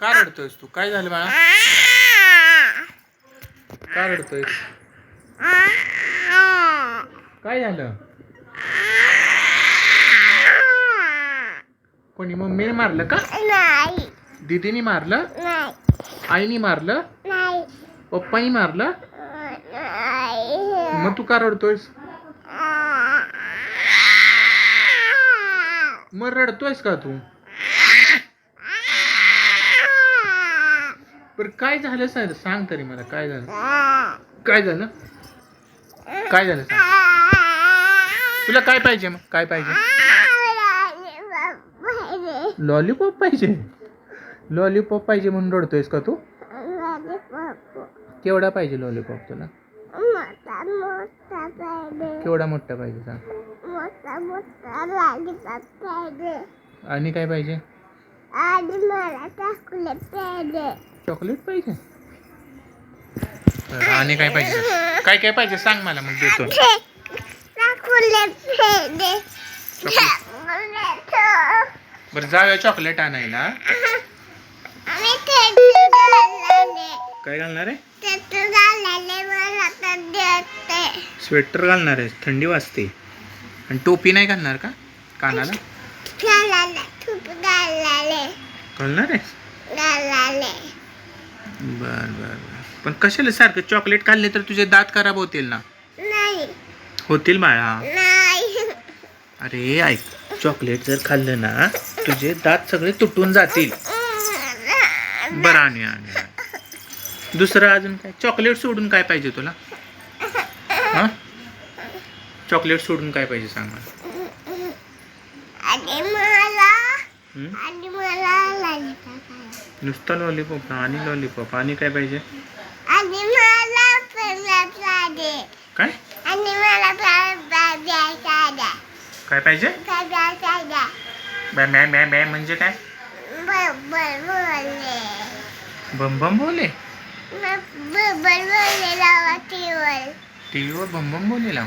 का रडतोयस तू? काय झालं बाळा? का रडतोयस? काय झालं? कोणी मम्मीने मारलं का? नाही. दीदीने मारलं? नाही. आईने मारलं? नाही. पप्पानी मारलं? नाही. मग तू का रडतोयस? मग रडतोयस का तू? बरं काय झालं सांग सांग तरी मला काय झालं? काय झालं? काय झालं सांग? तुला काय पाहिजे मग? काय पाहिजे? लॉलीपॉप पाहिजे. लॉलीपॉप पाहिजे म्हणून रडतोयस का तू? केवढा पाहिजे लॉलीपॉप तुला? मोठा मोठा पाहिजे केवढा मोठा पाहिजे सांग. आणि काय पाहिजे? आणि मला चॉकलेट पाहिजे. आणि काय पाहिजे. काय काय पाहिजे सांग मला मग देतो. बरं जाऊया चॉकलेट आणायला. काय घालणार? आहे स्वेटर घालणार आहे थंडी वाजते. आणि टोपी नाही घालणार का? कानाला? घालणार आहे बर बर बर. पण कशाला सारखं चॉकलेट खाल्ले तर तुझे दात खराब होतील ना? नाही. होतील बाळा नाही. अरे ऐक. चॉकलेट जर खाल्लं ना तुझे दात सगळे तुटून जातील. बरं आणि आणि आणि. दुसरं अजून काय? चॉकलेट सोडून काय पाहिजे तुला? हा? चॉकलेट सोडून काय पाहिजे सांग मला? आणि मला लॉलीपॉप नुसतं लॉलीपॉप आणि लॉलीपॉप आणि काय पाहिजे? आणि मला काय? आणि मला काय पाहिजे? मॅ मॅ मॅ म्हणजे काय? बम बम बोले? बरोबर बोलले लावा टीवर टी व्हीवर बम बम बोले लाव.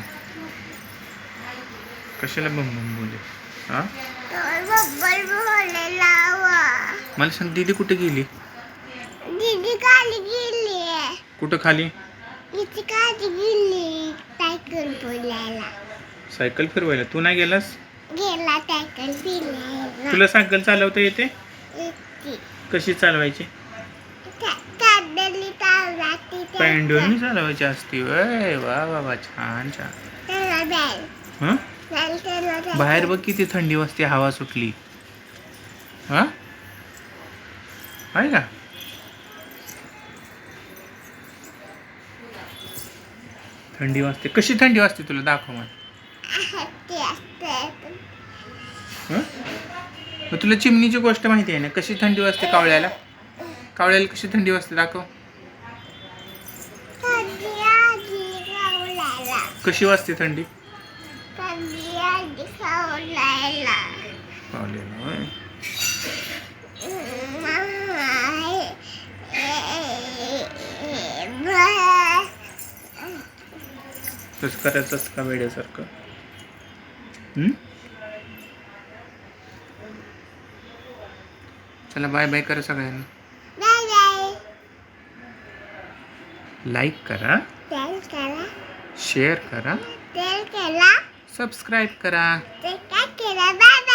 कशाला बम बम बोले? हा? मला सांग दीदी कुठे गेली? दीदी खाली गेली. कुठं खाली? इथे खाली गेली सायकल बोलायला. सायकल फिरवायला. तू नाही गेलास? गेला सायकल फिरायला. तुला सायकल चालवता येते? कशी चालवायची? पॅन्डोनी चालवायची असती. वय वा वा छान छान. बाहेर बघ किती थंडी वाजते हवा सुटली. हा? आहे का? थंडी वाजते. कशी थंडी वाजते तुला? दाखव हं? मग तुला चिमणीची गोष्ट माहिती आहे ना? कशी थंडी वाजते कावळ्याला? कावळ्याला कशी थंडी वाजते? दाखव. कशी वाजते थंडी? तसं करायचं असतं का वेड्यासारखं? हं? चला बाय बाय करा सगळ्यांना. बाय बाय लाईक करा. शेअर करा. सबस्क्राइब करा. Bye bye.